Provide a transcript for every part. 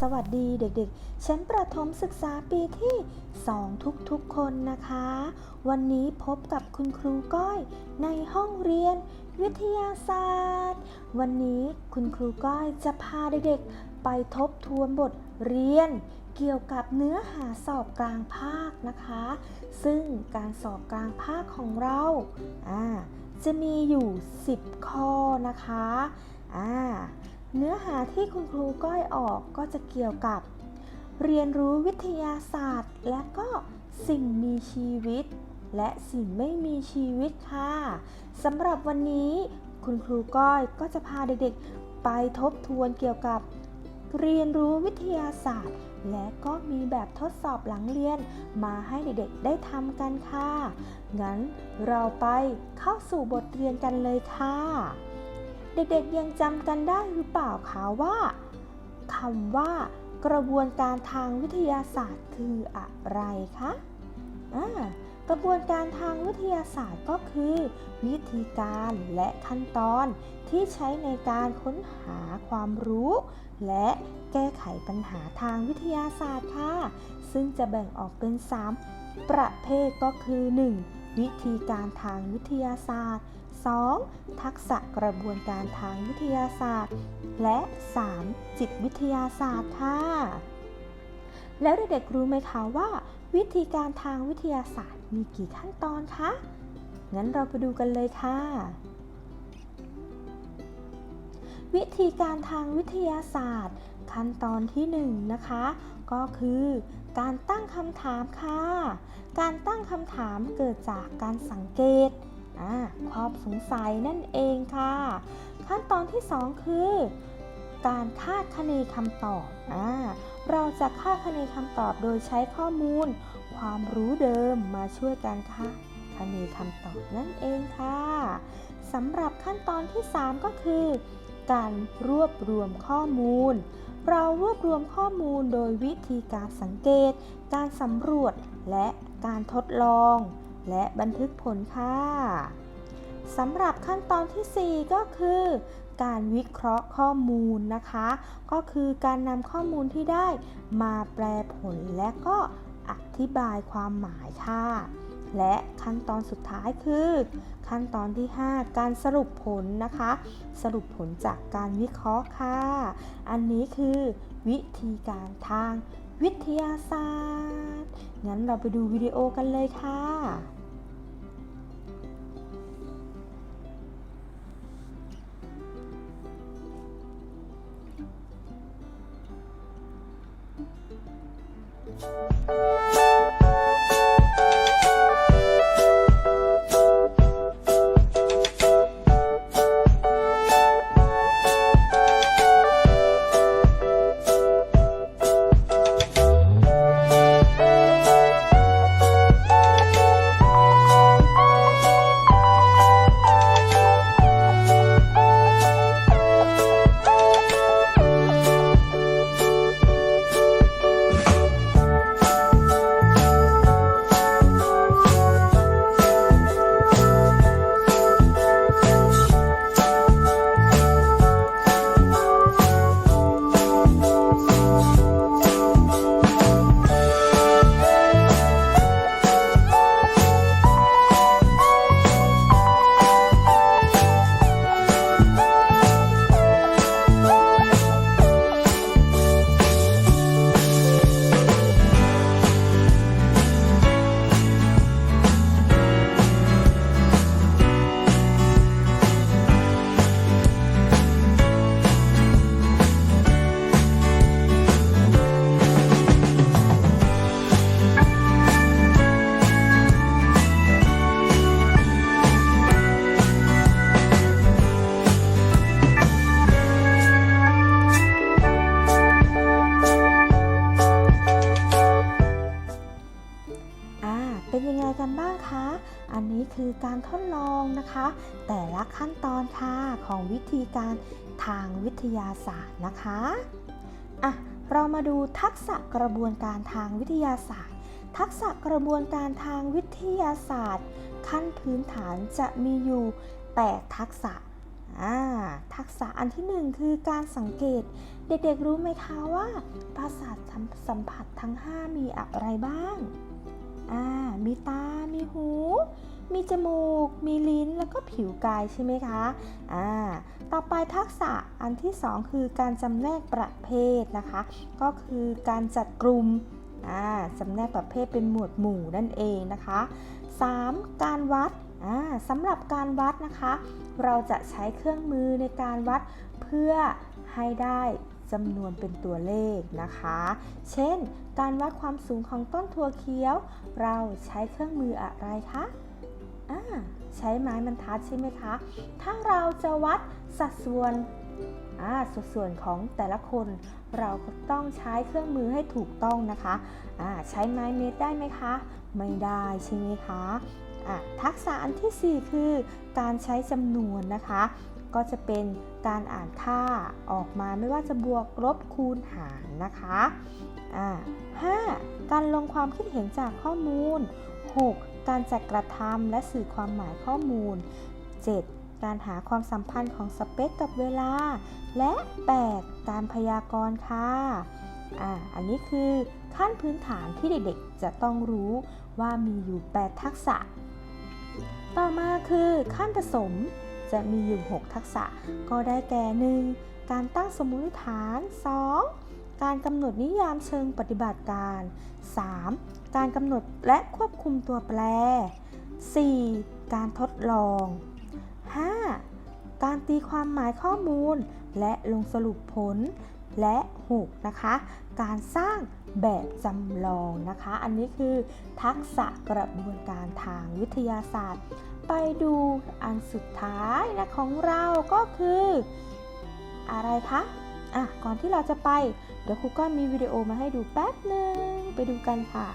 สวัสดีเด็กๆ ชั้นประถมศึกษาปีที่ 2 ทุกๆคนนะคะ วันนี้พบกับคุณครูก้อยในห้องเรียนวิทยาศาสตร์ วันนี้คุณครูก้อยจะพาเด็กๆ ไปทบทวนบทเรียนเกี่ยวกับเนื้อหาสอบกลางภาคนะคะ ซึ่งการสอบกลางภาคของเราอ่าจะมีอยู่ 10 ข้อนะคะอ่า เนื้อหาที่คุณครูก้อยออกก็จะเกี่ยวกับ เรียนรู้วิทยาศาสตร์ และก็สิ่งมีชีวิต และสิ่งไม่มีชีวิตค่ะสำหรับวันนี้คุณครูก้อยก็จะพาเด็กๆ ไปทบทวนเกี่ยวกับ เรียนรู้วิทยาศาสตร์ และก็มีแบบทดสอบหลังเรียน มาให้เด็กๆ ได้ทำกันค่ะ งั้นเราไปเข้าสู่บทเรียนกันเลยค่ะ เด็กๆยังจำกันได้หรือเปล่าคะว่าคำว่ากระบวนการทางวิทยาศาสตร์คืออะไรคะกระบวนการทางวิทยาศาสตร์ก็คือ วิธีการและขั้นตอนที่ใช้ในการค้นหาความรู้ และแก้ไขปัญหาทางวิทยาศาสตร์ค่ะ ซึ่งจะแบ่งออกเป็น 3 ประเภทก็คือ 1. วิธีการทางวิทยาศาสตร์ 2. ทักษะกระบวนการทางวิทยาศาสตร์ และ 3. จิตวิทยาศาสตร์ค่ะ แล้วเด็กๆรู้ไหมคะว่า วิธีการทางวิทยาศาสตร์มีกี่ขั้นตอนคะ งั้นเราไปดูกันเลยค่ะ วิธีการทางวิทยาศาสตร์ ขั้นตอนที่1นงนะคะ ก็คือ การตั้งคำถามค่ะ การตั้งคำถามเกิดจากการสังเกต ความสงสัยนั่นเองค่ะ ขั้นตอนที่ 2 คือ การคาดคะเนคำตอบอเราจะคาดคะเนคำตอบโดยใช้ข้อมูล ความรู้เดิมมาช่วยกันคาดคะเนคำตอบนั่นเองค่ะสำหรับขั้นตอนที่ 3 ก็คือ การรวบรวมข้อมูล เรารวบรวมข้อมูลโดยวิธีการสังเกต การสำรวจ และการทดลอง และบันทึกผลค่ะสำหรับขั้นตอนทีสี่ 4 ก็คือ การวิเคราะห์ข้อมูลนะคะ ก็คือการนำข้อมูลที่ได้มาแปลผลและก็อธิบายความหมายค่ะ และขั้นตอนสุดท้ายคือ ขั้นตอนที่ 5 การสรุปผลนะคะ สรุปผลจากการวิเคราะห์ค่ะ อันนี้คือวิธีการทางวิทยาศาสตร์ งั้นเราไปดูวิดีโอกันเลยค่ะ กันบ้างคะ อันนี้คือการทดลองนะคะ แต่ละขั้นตอนค่ะของวิธีการทางวิทยาศาสตร์นะคะอะเรามาดูทักษะกระบวนการทางวิทยาศาสตร์ ทักษะกระบวนการทางวิทยาศาสตร์ ขั้นพื้นฐานจะมีอยู่ 8 ทักษะอ่าทักษะอันที่หนึ่งคือการสังเกต เด็กๆรู้ไหมคะว่าประสาทสัมผัสทั้ง 5 มีอะไรบ้าง อ่า มีตา มีหู มีจมูก มีลิ้น แล้วก็ผิวกายใช่ไหมคะ อ่า ต่อไปทักษะอันที่สองคือการจำแนกประเภทนะคะ ก็คือการจัดกลุ่ม อ่าจำแนกประเภทเป็นหมวดหมู่นั่นเองนะคะ 3. การวัด อ่าสำหรับการวัดนะคะ เราจะใช้เครื่องมือในการวัดเพื่อให้ได้ จำนวนเป็นตัวเลขนะคะ เช่น การวัดความสูงของต้นถั่วเขียว เราใช้เครื่องมืออะไรคะใช้ไม้บรรทัดใช่ไหมคะ ถ้าเราจะวัดสัดส่วนสัดส่วนของแต่ละคน เราก็ต้องใช้เครื่องมือให้ถูกต้องนะคะใช้ไม้เมตรได้ไหมคะ ไม่ได้ใช่ไหมคะทักษะอันทีสี่4 คือ การใช้จำนวนนะคะ ก็จะเป็นการอ่านค่าออกมาไม่ว่าจะบวกลบคูณหารนะคะอ่าห้าการลงความคิดเห็นจากข้อมูล 6. การจัดกระทำและสื่อความหมายข้อมูล 7. การหาความสัมพันธ์ของสเปคกับเวลา และ 8. การพยากรณ์ค่ะอ่าอันนี้คือขั้นพื้นฐานที่เด็กๆ จะต้องรู้ว่ามีอยู่ 8 ทักษะ ต่อมาคือขั้นผสม จะมีอยู่ 6 ทักษะ ก็ได้แก่ 1. การตั้งสมมติฐาน 2. การกำหนดนิยามเชิงปฏิบัติการ 3. การกำหนดและควบคุมตัวแปร 4. การทดลอง 5. การตีความหมายข้อมูล และลงสรุปผล และ 6. นะคะ การสร้างแบบจำลองนะคะ อันนี้คือทักษะกระบวนการทางวิทยาศาสตร์ ไปดูอันสุดท้ายนะของเราก็คือ อะไรคะ อะ ก่อนที่เราจะไป เดี๋ยวครูก็มีวิดีโอมาให้ดูแป๊บหนึ่งไปดูกันค่ะ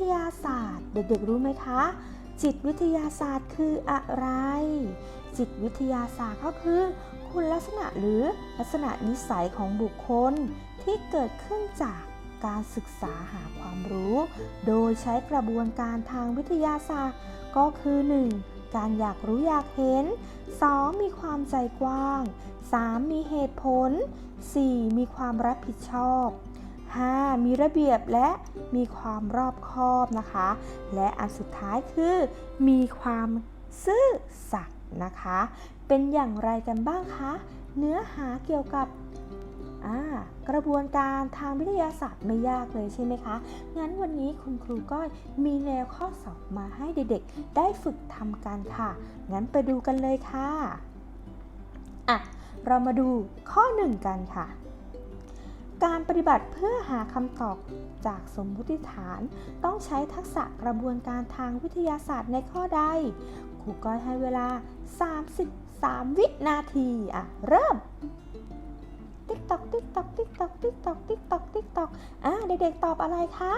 ทยาศาสตร์ เด็กๆรู้ไหมคะ จิตวิทยาศาสตร์คืออะไร จิตวิทยาศาสตร์ก็คือ คุณลักษณะหรือลักษณะนิสัยของบุคคลที่เกิดขึ้นจากการศึกษาหาความรู้ โดยใช้กระบวนการทางวิทยาศาสตร์ ก็คือ 1. การอยากรู้อยากเห็น 2. มีความใจกว้าง 3. มีเหตุผล 4. มีความรับผิดชอบ 5. มีระเบียบและมีความรอบคอบนะคะ และอันสุดท้ายคือ มีความซื่อสัตย์นะคะ เป็นอย่างไรกันบ้างคะ เนื้อหาเกี่ยวกับกระบวนการทางวิทยาศาสตร์ไม่ยากเลยใช่ไหมคะ งั้นวันนี้คุณครูก้อยมีแนวข้อสอบมาให้เด็กๆ ได้ฝึกทำกันค่ะ งั้นไปดูกันเลยค่ะ อะ เรามาดูข้อ1กันค่ะ การปฏิบัติเพื่อหาคำตอบจากสมมติฐาน ต้องใช้ทักษะกระบวนการทางวิทยาศาสตร์ในข้อใดครูก้อยให้เวลา 33 วินาทีอะเริ่มติ๊กตอกติ๊กตอกติ๊กตอกติ๊กตอกติ๊กตอกติ๊กตอกอะเด็กๆตอบอะไรคะ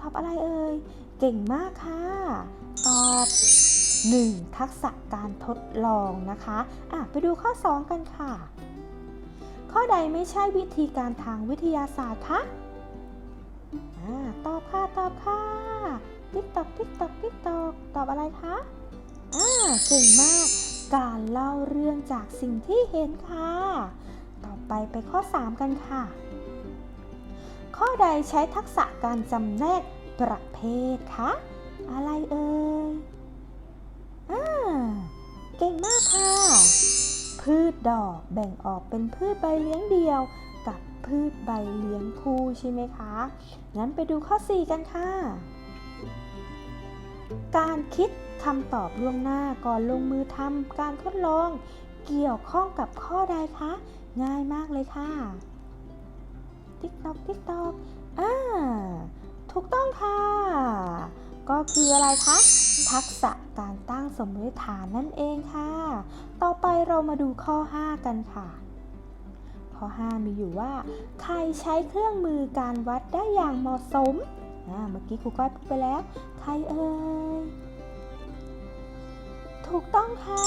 ตอบอะไรเอ่ย เก่งมากค่ะ ตอบ 1. ทักษะการทดลองนะคะอะไปดูข้อ 2 กันค่ะ ข้อใดไม่ใช่วิธีการทางวิทยาศาสตร์คะตอบค่ะตอบค่ะติ๊กตอกติ๊กตอกติ๊กตอกตอบอะไรคะอ่าเก่งมาก การเล่าเรื่องจากสิ่งที่เห็นค่ะ ต่อไปไปข้อ 3 กันค่ะ ข้อใดใช้ทักษะการจำแนกประเภทคะอะไรเอ่ยอ่าเก่งมากค่ะ พืชดอกแบ่งออกเป็นพืชใบเลี้ยงเดียว กับพืชใบเลี้ยงคู่ใช่ไหมคะ งั้นไปดูข้อ 4 กันค่ะ การคิดคำตอบล่วงหน้าก่อนลงมือทำการทดลอง เกี่ยวข้องกับข้อใดคะ ง่ายมากเลยค่ะ ติ๊กตอกติ๊กตอกอ่าถูกต้องค่ะ ก็คืออะไรคะ ทักษะ การตั้งสมมติฐานนั่นเองค่ะ ต่อไปเรามาดูข้อ 5 กันค่ะ ข้อ 5 มีอยู่ว่า ใครใช้เครื่องมือการวัดได้อย่างเหมาะสมอ่าเมื่อกี้ครูก้อยพูดไปแล้ว ใครเอ่ย ถูกต้องค่ะ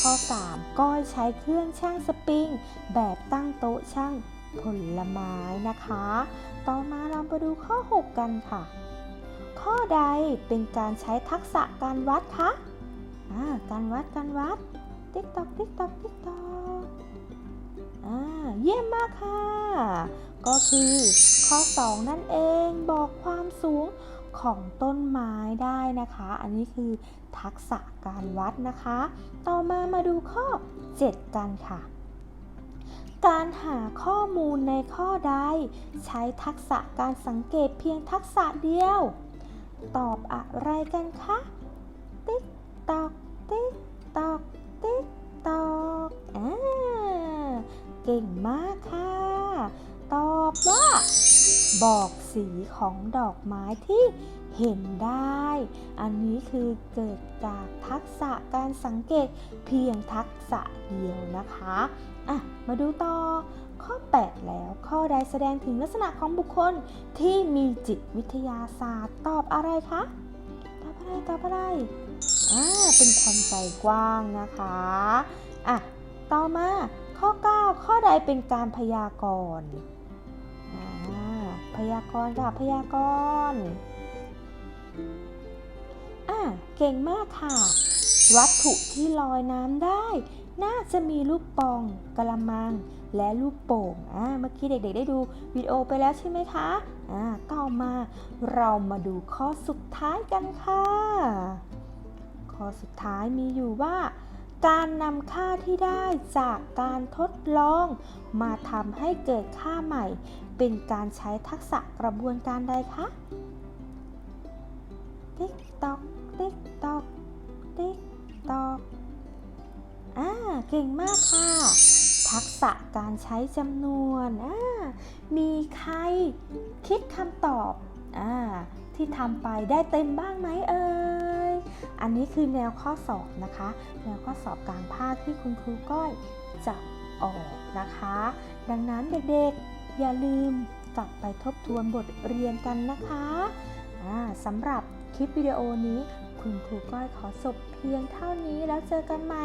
ข้อ 3 ก้อยใช้เครื่องช่างสปริง แบบตั้งโต๊ะช่างผลไม้นะคะ ต่อมาเราไปดูข้อ 6 กันค่ะ ข้อใดเป็นการใช้ทักษะการวัดคะอ่าการวัดการวัด ติ๊กตอกติ๊กตอกติ๊กตอกอ่าเยี่ยมมากค่ะ ก็คือข้อ 2 นั่นเองบอกความสูงของต้นไม้ได้นะคะ อันนี้คือทักษะการวัดนะคะ ต่อมามาดูข้อ 7 กันค่ะ การหาข้อมูลในข้อใด ใช้ทักษะการสังเกตเพียงทักษะเดียว ตอบอะไรกันคะ ติ๊กตอก ติ๊กตอก ติ๊กตอกอ่าเก่งมากค่ะ ตอบว่า บอกสีของดอกไม้ที่เห็นได้ อันนี้คือเกิดจากทักษะการสังเกตเพียงทักษะเดียวนะคะ อะ มาดูต่อ ข้อ 8 แล้วข้อใดแสดงถึงลักษณะของบุคคลที่มีจิตวิทยาศาสตร์ตอบอะไรคะ ตอบอะไรตอบอะไรอ่าเป็นคนใจกว้างนะคะอะต่อมาข้อ 9 ข้อใดเป็นการพยากรณ์อ่าพยากรณ์ค่ะพยากรณ์อ่าเก่งมากค่ะ วัตถุที่ลอยน้ำได้ น่าจะมีลูกปองกระมัง และลูกโป่งอ่าเมื่อกี้เด็กๆ ได้ดูวิดีโอไปแล้วใช่ไหมคะอ่าต่อมาเรามาดูข้อสุดท้ายกันค่ะ ข้อสุดท้ายมีอยู่ว่า การนำค่าที่ได้จากการทดลอง มาทำให้เกิดค่าใหม่ เป็นการใช้ทักษะกระบวนการใดคะติ๊กตอกติ๊กตอกติ๊กตอกอ่าเก่งมากค่ะ ทักษะการใช้จำนวนอ่ามีใครคิดคำตอบอที่ทำไปได้เต็มบ้างไหมเอ่ย อันนี้คือแนวข้อสอบนะคะ แนวข้อสอบกลางภาคที่คุณครูก้อยจะออกนะคะ ดังนั้นเด็กๆ อย่าลืมกลับไปทบทวนบทเรียนกันนะคะอ่าสำหรับคลิปวิดีโอนี้ คุณครูก้อยขอจบเพียงเท่านี้แล้วเจอกันใหม่